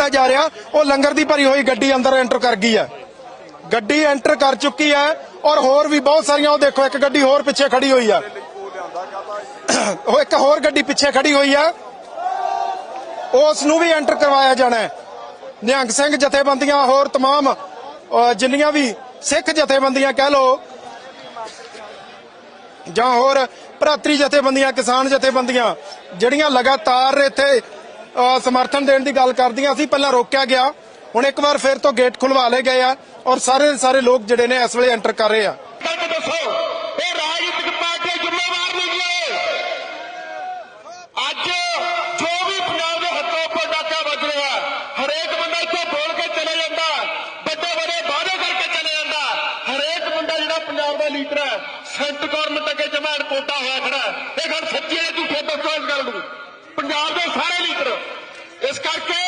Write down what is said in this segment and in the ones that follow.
ਕੀਤਾ ਜਾ ਰਿਹਾ ਉਹ ਲੰਗਰ ਦੀ ਭਰੀ ਹੋਈ ਗੱਡੀ ਅੰਦਰ ਐਂਟਰ ਕਰ ਗਈ ਹੈ ਗੱਡੀ ਐਂਟਰ ਕਰ ਚੁੱਕੀ ਹੈ ਔਰ ਹੋਰ ਵੀ ਬਹੁਤ ਸਾਰੀਆਂ ਉਹ ਦੇਖੋ ਇੱਕ ਗੱਡੀ ਹੋਰ ਪਿੱਛੇ ਖੜੀ ਹੋਈ ਆ ਉਹ ਇੱਕ ਹੋਰ ਗੱਡੀ ਪਿੱਛੇ ਖੜੀ ਹੋਈ ਆ ਉਸ ਨੂੰ ਵੀ ਐਂਟਰ ਕਰਵਾਇਆ ਜਾਣਾ ਹੈ ਨਿਹੰਗ ਸਿੰਘ ਜਥੇਬੰਦੀਆਂ ਹੋਰ तमाम ਅਹ, ਜਿੰਨੀਆਂ ਵੀ ਸਿੱਖ ਜਥੇਬੰਦੀਆਂ ਕਹਿ ਲਓ ਜਾਂ ਹੋਰ ਭਰਾਤਰੀ ਜਥੇਬੰਦੀਆਂ ਕਿਸਾਨ ਜਥੇਬੰਦੀਆਂ ਜਿਹੜੀਆਂ ਲਗਾਤਾਰ ਇੱਥੇ ਅਹ, ਸਮਰਥਨ ਦੇਣ ਦੀ ਗੱਲ ਕਰਦੀਆਂ ਸੀ, ਪਹਿਲਾਂ ਰੋਕਿਆ ਗਿਆ। ਹੁਣ ਇੱਕ ਵਾਰ ਫਿਰ ਤੋਂ ਗੇਟ ਖੁਲਵਾ ਲਏ ਗਏ ਆ ਔਰ ਸਾਰੇ ਸਾਰੇ ਲੋਕ ਜਿਹੜੇ ਨੇ ਇਸ ਵੇਲੇ ਐਂਟਰ ਕਰ ਰਹੇ ਆ। ਦੱਸੋ, ਇਹ ਰਾਜਨੀਤਿਕ ਪਾਰਟੀ ਜ਼ਿੰਮੇਵਾਰ ਨਹੀਂ ਜੀ ਅੱਜ ਜੋ ਵੀ ਪੰਜਾਬ ਦੇ ਹੱਥੋਂ ਉੱਪਰ ਵੱਜ ਰਿਹਾ, ਹਰੇਕ ਬੰਦਾ ਇੱਥੇ ਬੋਲ ਕੇ ਚਲੇ ਜਾਂਦਾ, ਵੱਡੇ ਵੱਡੇ ਵਾਅਦੇ ਕਰਕੇ ਚਲੇ ਜਾਂਦਾ। ਹਰੇਕ ਬੰਦਾ ਜਿਹੜਾ ਪੰਜਾਬ ਦਾ ਲੀਡਰ ਹੈ, ਸੈਂਟ ਗਵਰਨਮੈਂਟ ਅੱਗੇ ਜਮਾ ਰਿਪੋਰਟਾਂ ਹੋਇਆ ਖੜਾ ਇਹ ਗੱਲ ਸੱਚੀ ਹੈ, ਝੂਠੇ ਦੱਸੋ ਇਸ ਗੱਲ ਨੂੰ। ਪੰਜਾਬ ਦੇ ਸਾਰੇ ਲੀਡਰ, ਇਸ ਕਰਕੇ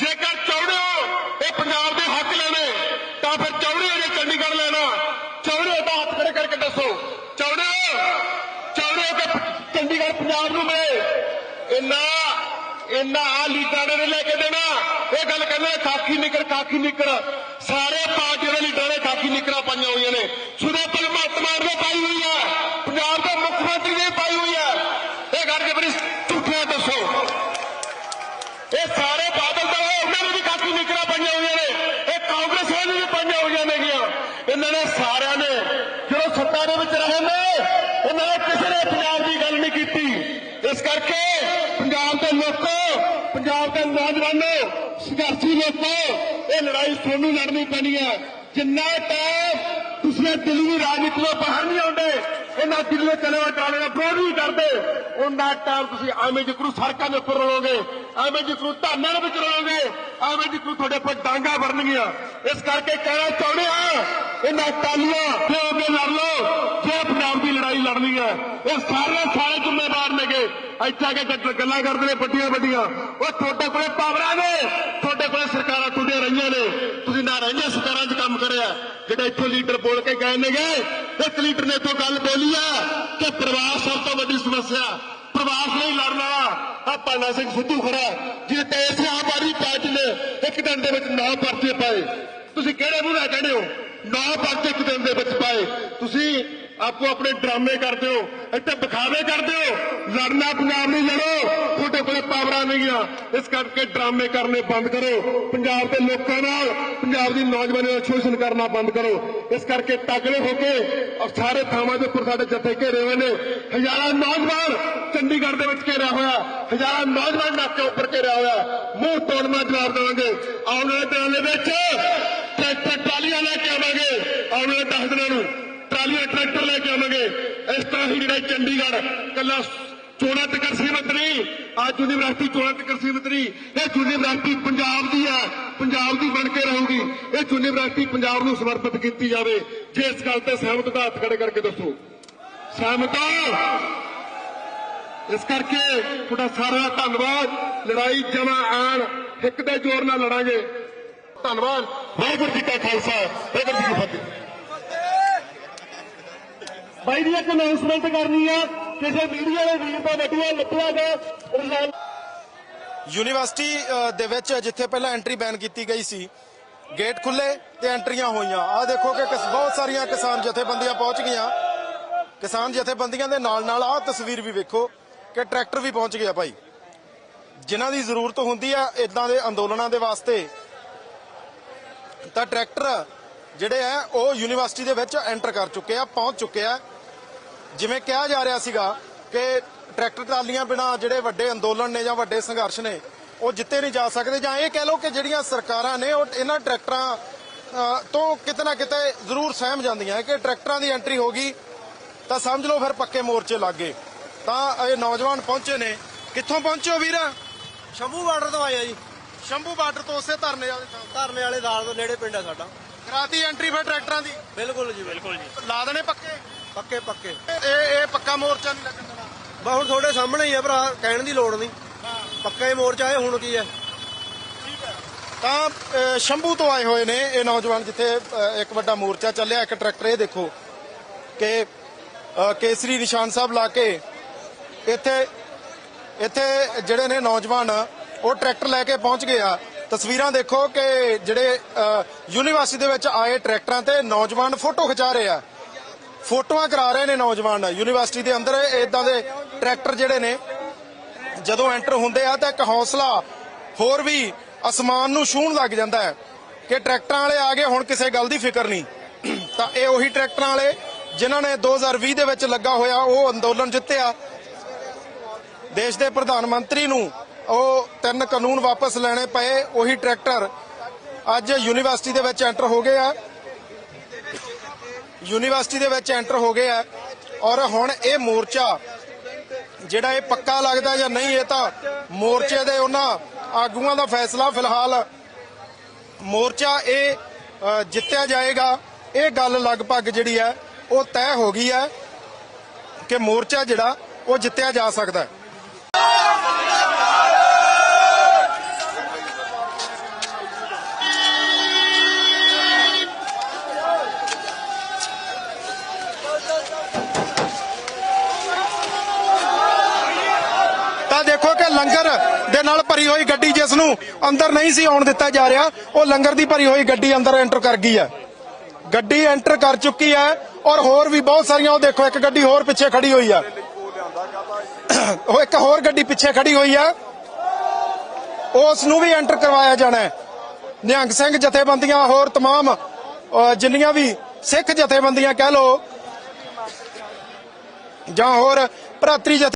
ਜੇਕਰ ਚਾਹੁੰਦੇ ਹੋ, ਇਹ ਪੰਜਾਬ ਦੇ ਹੱਕ ਲੈਣੇ, ਤਾਂ ਫਿਰ ਚਾਹੁੰਦੇ ਹੋ ਜੇ ਚੰਡੀਗੜ੍ਹ ਲੈਣਾ। ਚਾਹੁੰਦੇ ਹੋ ਤਾਂ ਹੱਥ ਖੜੇ ਕਰਕੇ ਦੱਸੋ। ਚਾਹੁੰਦੇ ਹੋ ਚਾਹੁੰਦੇ ਹੋ ਕਿ ਚੰਡੀਗੜ੍ਹ ਪੰਜਾਬ ਨੂੰ ਮਿਲੇ। ਇੰਨਾ ਇੰਨਾ ਆ ਲੀਡਰਾਂ ਨੇ ਲੈ ਕੇ ਦੇਣਾ। ਇਹ ਗੱਲ ਕਹਿੰਦੇ ਖਾਕੀ ਨਿਕਰ ਖਾਕੀ ਨਿਕਰ। ਸਾਰੇ ਪਾਰਟੀਆਂ ਦੇ ਲੀਡਰਾਂ ਨੇ ਖਾਕੀ ਨਿਕਰਾਂ ਪਾਈਆਂ ਹੋਈਆਂ ਨੇ। ਸੁਦੇ ਭਗਵੰਤ ਮਾਨ ਨੇ ਪਾਈ ਹੋਈ ਹੈ ਪੰਜਾਬ ਦੇ ਮੁੱਖ ਮੰਤਰੀ ਨੇ ਪਾਈ ਹੋਈ ਹੈ ਇਹ ਗੱਲ ਕੇ ਬੜੀ ਝੂਠੀਆਂ ਦੱਸੋ ਇਹ ਸਾਰੇ ਬਾਦਲ ਤਾਂ ਹੋਏ ਉਹਨਾਂ ਨੇ ਵੀ ਕਾਫੀ ਨਿਕਰਾਂ ਪਾਈਆਂ ਹੋਈਆਂ ਨੇ ਇਹ ਕਾਂਗਰਸ ਵਾਲੇ ਵੀ ਪਾਈਆਂ ਹੋਈਆਂ ਨੇਗੀਆਂ ਇਹਨਾਂ ਨੇ ਸਾਰਿਆਂ ਨੇ ਜਦੋਂ ਸੱਤਾ ਦੇ ਵਿੱਚ ਰਹੇ ਨੇ ਇਹਨਾਂ ਨੇ ਪੰਜਾਬ ਦੀ ਗੱਲ ਨਹੀਂ ਕੀਤੀ। ਇਸ ਕਰਕੇ ਪੰਜਾਬ ਦੇ ਲੋਕੋ, ਪੰਜਾਬ ਦੇ ਨੌਜਵਾਨੋ, ਸੰਘਰਸ਼ੀ ਲੋਕੋ, ਇਹ ਲੜਾਈ ਤੁਹਾਨੂੰ ਲੜਨੀ ਪੈਣੀ ਹੈ। ਜਿੰਨਾ ਟਾਈਮ ਤੁਸੀਂ ਦਿੱਲੀ ਰਾਜਨੀਤੀ ਤੋਂ ਬਾਹਰ ਨਹੀਂ ਆਉਂਦੇ ਇਹਨਾਂ ਦਿੱਲੀ ਚਲੇ ਹੋਏ ਟਾਲੇ ਦਾ ਵਿਰੋਧ ਨਹੀਂ ਕਰਦੇ। ਉਹਨਾਂ ਟਾਈਮ ਤੁਸੀਂ ਐਵੇਂ ਜਿਕਰੂ ਸੜਕਾਂ ਦੇ ਉੱਪਰ ਰਲੋਗੇ ਐਵੇਂ ਜਿਕਰੂ ਧਾਨਾਂ ਦੇ ਵਿੱਚ ਰਲੋਗੇ ਐਵੇਂ ਜਿਕਰੂ ਤੁਹਾਡੇ ਉੱਪਰ ਡਾਂਗਾ ਵਰਨਗੀਆਂ। ਇਸ ਕਰਕੇ ਕਹਿਣਾ ਚਾਹੁੰਦੇ ਆ ਇਹਨਾਂ ਟਾਲੀਆਂ ਤੇ ਅੱਗੇ ਲੜ ਲਓ, ਜੇ ਲੜਨੀ ਹੈ। ਇਹ ਸਾਰੇ ਸਾਰੇ ਜ਼ਿੰਮੇਵਾਰ ਨੇਗੇ। ਇੱਥੇ ਆ ਕੇ ਗੱਲਾਂ ਕਰਦੇ ਨੇ ਵੱਡੀਆਂ ਵੱਡੀਆਂ। ਉਹ ਤੁਹਾਡੇ ਕੋਲੇ ਪਾਵਰਾਂ ਨੇ। ਤੁਹਾਡੇ ਕੋਲੇ ਸਰਕਾਰਾਂ ਤੁਹਾਡੀਆਂ ਰਹੀਆਂ ਨੇ। ਤੁਸੀਂ ਨਾ ਰਹੀਆਂ ਸਰਕਾਰਾਂ 'ਚ ਕੰਮ ਕਰਿਆ। ਜਿਹੜੇ ਇੱਥੋਂ ਲੀਡਰ ਬੋਲ ਕੇ ਗਏ ਨੇਗੇ, ਇੱਕ ਲੀਡਰ ਨੇ ਇੱਥੋਂ ਗੱਲ ਬੋਲੀ ਆ ਕਿ ਪਰਿਵਾਰ ਸਭ ਤੋਂ ਵੱਡੀ ਸਮੱਸਿਆ। ਪ੍ਰਵਾਸ ਨਹੀਂ ਲੜਨ ਵਾਲਾ। ਆ ਪਾਨਾ ਸਿੰਘ ਸਿੱਧੂ ਖੜਾ ਜਿਹਨੇ ਤੇ ਇਸੇ ਆਮ ਆਦਮੀ ਪਾਰਟੀ ਨੇ ਇੱਕ ਦਿਨ ਦੇ ਵਿੱਚ ਨੌ ਪਰਚੇ ਪਾਏ। ਤੁਸੀਂ ਕਿਹੜੇ ਮੂੰਹ ਨਾਲ ਕਹਿੰਦੇ ਹੋ? ਨੌ ਪਰਚੇ ਇੱਕ ਦਿਨ ਦੇ ਵਿੱਚ ਪਾਏ। ਤੁਸੀਂ ਆਪੋ ਆਪਣੇ ਡਰਾਮੇ ਕਰਦੇ ਹੋ, ਇੱਥੇ ਦਿਖਾਵੇ ਕਰਦੇ ਹੋ, ਲੜਨਾ ਪੰਜਾਬ ਲਈ ਲੜੋ, ਤੁਹਾਡੇ ਕੋਲੇ ਪਾਵਰਾਂ ਨਹੀਂ ਇਸ ਕਰਕੇ ਡਰਾਮੇ ਕਰਨੇ ਬੰਦ ਕਰੋ। ਪੰਜਾਬ ਦੇ ਲੋਕਾਂ ਨਾਲ, ਪੰਜਾਬ ਦੀ ਨੌਜਵਾਨੀ ਦਾ ਸ਼ੋਸ਼ਣ ਕਰਨਾ ਬੰਦ ਕਰੋ। ਇਸ ਕਰਕੇ ਤਗੜੇ ਹੋ ਕੇ ਸਾਰੇ ਥਾਵਾਂ ਦੇ ਉੱਪਰ ਸਾਡੇ ਜੱਥੇ ਘੇਰੇ ਹੋਏ ਨੇ। ਹਜ਼ਾਰਾਂ ਨੌਜਵਾਨ ਚੰਡੀਗੜ੍ਹ ਦੇ ਵਿੱਚ ਘੇਰਿਆ ਹੋਇਆ, ਹਜ਼ਾਰਾਂ ਨੌਜਵਾਨ ਨਾਕੇ ਉੱਪਰ ਘੇਰਿਆ ਹੋਇਆ। ਮੂੰਹ ਤੋੜਨਾ ਜਵਾਬ ਦੇਵਾਂਗੇ। ਆਉਣ ਵਾਲੇ ਦਿਨਾਂ ਦੇ ਵਿੱਚ ਟਰੈਕਟਰ ਟਰਾਲੀਆਂ ਲੈ ਕੇ ਆਵਾਂਗੇ। ਆਉਣ ਵਾਲੇ 10 ਦਿਨਾਂ ਨੂੰ ਟਰਾਲੀਆਂ ਟਰੈਕਟਰ ਲੈ ਕੇ ਆਵਾਂਗੇ। ਇਸ ਤਰ੍ਹਾਂ ਹੀ ਜਿਹੜਾ ਚੰਡੀਗੜ੍ਹ, ਕੱਲਾ ਚੋਣਾਂ ਤੱਕ ਸੀਮਤ ਨਹੀਂ, ਅੱਜ ਯੂਨੀਵਰਸਿਟੀ ਚੋਣਾਂ ਤੱਕ ਸੀਮਤ ਨਹੀਂ। ਇਹ ਯੂਨੀਵਰਸਿਟੀ ਪੰਜਾਬ ਦੀ ਹੈ, ਪੰਜਾਬ ਦੀ ਬਣ ਕੇ ਰਹੂਗੀ। ਇਹ ਯੂਨੀਵਰਸਿਟੀ ਪੰਜਾਬ ਨੂੰ ਸਮਰਪਿਤ ਕੀਤੀ ਜਾਵੇ। ਜੇ ਇਸ ਗੱਲ ਤੇ ਸਹਿਮਤ ਦਾ ਹੱਥ ਖੜੇ ਕਰਕੇ ਦੱਸੋ। ਸਹਿਮਤ ਇਸ ਕਰਕੇ ਤੁਹਾਡਾ ਸਾਰਾ ਧੰਨਵਾਦ। ਲੜਾਈ ਜਮਾ ਆਣ, ਇੱਕ ਦੇ ਜ਼ੋਰ ਨਾਲ ਲੜਾਂਗੇ। ਧੰਨਵਾਦ। ਵਾਹਿਗੁਰੂ ਜੀ ਕਾ ਖਾਲਸਾ। ਵਾਹਿਗੁਰੂ ਜੀ ਕੀ ਫਤਿਹ। ਬਾਈ ਦੀ ਇੱਕ ਅਨਾਉਂਸਮੈਂਟ ਕਰਨੀ ਆ। ਕਿਸੇ ਮੀਡੀਆ ਦੇ ਵੀਰ ਤੋਂ ਵੱਡੀਆਂ ਲੱਭਿਆ ਰਿਜ਼ਲਟ ਯੂਨੀਵਰਸਿਟੀ ਦੇ ਵਿੱਚ ਜਿੱਥੇ ਪਹਿਲਾਂ ਐਂਟਰੀ ਬੈਨ ਕੀਤੀ ਗਈ ਸੀ ਗੇਟ ਖੁੱਲੇ ਤੇ ਐਂਟਰੀਆਂ ਹੋਈਆਂ। ਆਹ ਦੇਖੋ ਕਿ ਬਹੁਤ ਸਾਰੀਆਂ ਕਿਸਾਨ ਜਥੇਬੰਦੀਆਂ ਪਹੁੰਚ ਗਈਆਂ। ਕਿਸਾਨ ਜਥੇਬੰਦੀਆਂ ਦੇ ਨਾਲ ਨਾਲ ਆਹ ਤਸਵੀਰ ਵੀ ਵੇਖੋ ਕਿ ਟਰੈਕਟਰ ਵੀ ਪਹੁੰਚ ਗਿਆ ਭਾਈ। ਜਿਨ੍ਹਾਂ ਦੀ ਜ਼ਰੂਰਤ ਹੁੰਦੀ ਆ ਇਦਾਂ ਦੇ ਅੰਦੋਲਨਾਂ ਦੇ ਵਾਸਤੇ। ਤਾਂ ਟਰੈਕਟਰ ਜਿਹੜੇ ਆ, ਉਹ ਯੂਨੀਵਰਸਿਟੀ ਦੇ ਵਿੱਚ ਐਂਟਰ ਕਰ ਚੁੱਕੇ ਆ, ਪਹੁੰਚ ਚੁੱਕੇ ਆ। ਜਿਵੇਂ ਕਿਹਾ ਜਾ ਰਿਹਾ ਸੀਗਾ ਕਿ ਟਰੈਕਟਰ ਟਰਾਲੀਆਂ ਬਿਨਾ ਜਿਹੜੇ ਵੱਡੇ ਅੰਦੋਲਨ ਨੇ ਜਾਂ ਵੱਡੇ ਸੰਘਰਸ਼ ਨੇ, ਉਹ ਜਿੱਤੇ ਨਹੀਂ ਜਾ ਸਕਦੇ ਜਾਂ ਇਹ ਕਹਿ ਲਓ ਕਿ ਜਿਹੜੀਆਂ ਸਰਕਾਰਾਂ ਨੇ, ਉਹ ਇਹਨਾਂ ਟਰੈਕਟਰਾਂ ਤੋਂ ਕਿਤੇ ਨਾ ਕਿਤੇ ਜ਼ਰੂਰ ਸਹਿਮ ਜਾਂਦੀਆਂ ਕਿ ਟਰੈਕਟਰਾਂ ਦੀ ਐਂਟਰੀ ਹੋ ਗਈ ਤਾਂ ਸਮਝ ਲਓ ਫਿਰ ਪੱਕੇ ਮੋਰਚੇ ਲੱਗ ਗਏ। ਤਾਂ ਇਹ ਨੌਜਵਾਨ ਪਹੁੰਚੇ ਨੇ। ਕਿੱਥੋਂ ਪਹੁੰਚੋ ਵੀਰ? ਸ਼ੰਭੂ ਬਾਰਡਰ ਤੋਂ ਆਇਆ ਜੀ। ਸ਼ੰਭੂ ਬਾਰਡਰ ਤੋਂ ਉਸੇ ਧਰਨੇ ਵਾਲੇ ਧਰਨੇ ਵਾਲੇ ਦਾਲ ਤੋਂ ਨੇੜੇ ਪਿੰਡ ਆ ਸਾਡਾ। ਕਰਾਤੀ ਐਂਟਰੀ ਫਿਰ ਟਰੈਕਟਰਾਂ ਦੀ। ਬਿਲਕੁਲ ਜੀ ਬਿਲਕੁਲ ਜੀ। ਲਾ ਦੇਣੇ ਪੱਕੇ? ਪੱਕੇ ਪੱਕੇ। ਇਹ ਇਹ ਪੱਕਾ ਮੋਰਚਾ ਨਹੀਂ ਲੱਗਣ ਦੇਣਾ। ਬਸ ਹੁਣ ਤੁਹਾਡੇ ਸਾਹਮਣੇ ਹੀ ਆ ਭਰਾ ਕਹਿਣ ਦੀ ਲੋੜ ਨਹੀਂ। ਪੱਕਾ ਹੀ ਮੋਰਚਾ ਹੈ ਹੁਣ ਕੀ ਹੈ? ਤਾਂ ਸ਼ੰਭੂ ਤੋਂ ਆਏ ਹੋਏ ਨੇ ਇਹ ਨੌਜਵਾਨ ਜਿੱਥੇ ਇੱਕ ਵੱਡਾ ਮੋਰਚਾ ਚੱਲਿਆ ਇੱਕ ਟਰੈਕਟਰ ਇਹ ਦੇਖੋ ਕਿ ਕੇਸਰੀ ਨਿਸ਼ਾਨ ਸਾਹਿਬ ਲਾ ਕੇ ਇੱਥੇ ਇੱਥੇ ਜਿਹੜੇ ਨੇ ਨੌਜਵਾਨ ਉਹ ਟਰੈਕਟਰ ਲੈ ਕੇ ਪਹੁੰਚ ਗਏ ਆ। ਤਸਵੀਰਾਂ ਦੇਖੋ ਕਿ ਜਿਹੜੇ ਯੂਨੀਵਰਸਿਟੀ ਦੇ ਵਿੱਚ ਆਏ ਟਰੈਕਟਰਾਂ ਤੇ ਨੌਜਵਾਨ ਫੋਟੋ ਖਿਚਾ ਰਹੇ ਆ। ਫੋਟੋਆਂ ਕਰਾ ਰਹੇ ਨੇ ਨੌਜਵਾਨ। ਯੂਨੀਵਰਸਿਟੀ ਦੇ ਅੰਦਰ ਇਦਾਂ ਦੇ ਟਰੈਕਟਰ ਜਿਹੜੇ ਨੇ, ਜਦੋਂ ਐਂਟਰ ਹੁੰਦੇ ਆ ਤਾਂ ਇੱਕ ਹੌਸਲਾ ਹੋਰ ਵੀ ਅਸਮਾਨ ਨੂੰ ਛੂਹਣ ਲੱਗ ਜਾਂਦਾ ਹੈ ਕਿ ਟਰੈਕਟਰਾਂ ਵਾਲੇ ਆ ਗਏ, ਹੁਣ ਕਿਸੇ ਗੱਲ ਦੀ ਫਿਕਰ ਨਹੀਂ। ਤਾਂ ਇਹ ਉਹੀ ਟਰੈਕਟਰਾਂ ਵਾਲੇ ਜਿਨ੍ਹਾਂ ਨੇ 2020 ਦੇ ਵਿੱਚ ਲੱਗਾ ਹੋਇਆ, ਉਹ ਅੰਦੋਲਨ ਜਿੱਤਿਆ। ਦੇਸ਼ ਦੇ ਪ੍ਰਧਾਨ ਮੰਤਰੀ ਨੂੰ ਉਹ ਤਿੰਨ ਕਾਨੂੰਨ ਵਾਪਸ ਲੈਣੇ ਪਏ, ਉਹੀ ਟਰੈਕਟਰ ਅੱਜ ਯੂਨੀਵਰਸਿਟੀ ਦੇ ਵਿੱਚ ਐਂਟਰ ਹੋ ਗਏ ਆ। ਯੂਨੀਵਰਸਿਟੀ ਦੇ ਵਿੱਚ ਐਂਟਰ ਹੋ ਗਏ ਆ ਔਰ ਹੁਣ ਇਹ ਮੋਰਚਾ ਜਿਹੜਾ ਇਹ ਪੱਕਾ ਲੱਗਦਾ ਜਾਂ ਨਹੀਂ, ਇਹ ਤਾਂ ਮੋਰਚੇ ਦੇ ਉਹਨਾਂ ਆਗੂਆਂ ਦਾ ਫੈਸਲਾ ਫਿਲਹਾਲ। ਮੋਰਚਾ ਇਹ ਜਿੱਤਿਆ ਜਾਏਗਾ। ਇਹ ਗੱਲ ਲਗਭਗ ਜਿਹੜੀ ਹੈ, ਉਹ ਤੈਅ ਹੋ ਗਈ ਹੈ ਕਿ ਮੋਰਚਾ ਜਿਹੜਾ, ਉਹ ਜਿੱਤਿਆ ਜਾ ਸਕਦਾ ਹੈ। ਲੰਗਰ ਦੇ ਨਾਲ ਭਰੀ ਹੋਈ ਗੱਡੀ ਜਿਸ ਨੂੰ ਅੰਦਰ ਨਹੀਂ ਸੀ ਆਉਣ ਦਿੱਤਾ ਜਾ ਰਿਹਾ ਉਹ ਲੰਗਰ ਦੀ ਭਰੀ ਹੋਈ ਗੱਡੀ ਅੰਦਰ ਐਂਟਰ ਕਰ ਗਈ ਹੈ ਗੱਡੀ ਐਂਟਰ ਕਰ ਚੁੱਕੀ ਹੈ ਔਰ ਹੋਰ ਵੀ ਬਹੁਤ ਸਾਰੀਆਂ ਉਹ ਦੇਖੋ ਇੱਕ ਗੱਡੀ ਹੋਰ ਪਿੱਛੇ ਖੜੀ ਹੋਈ ਆ ਉਹ ਇੱਕ ਹੋਰ ਗੱਡੀ ਪਿੱਛੇ ਖੜੀ ਹੋਈ ਆ ਉਸ ਨੂੰ ਵੀ ਐਂਟਰ ਕਰਵਾਇਆ ਜਾਣਾ ਹੈ ਨਿਹੰਗ ਸਿੰਘ ਜਥੇਬੰਦੀਆਂ ਹੋਰ तमाम ਅਹ, ਜਿੰਨੀਆਂ ਵੀ ਸਿੱਖ ਜਥੇਬੰਦੀਆਂ ਕਹਿ ਲੋ ਜਾਂ ਹੋਰ ਭਰਾਤਰੀ ਜਥੇ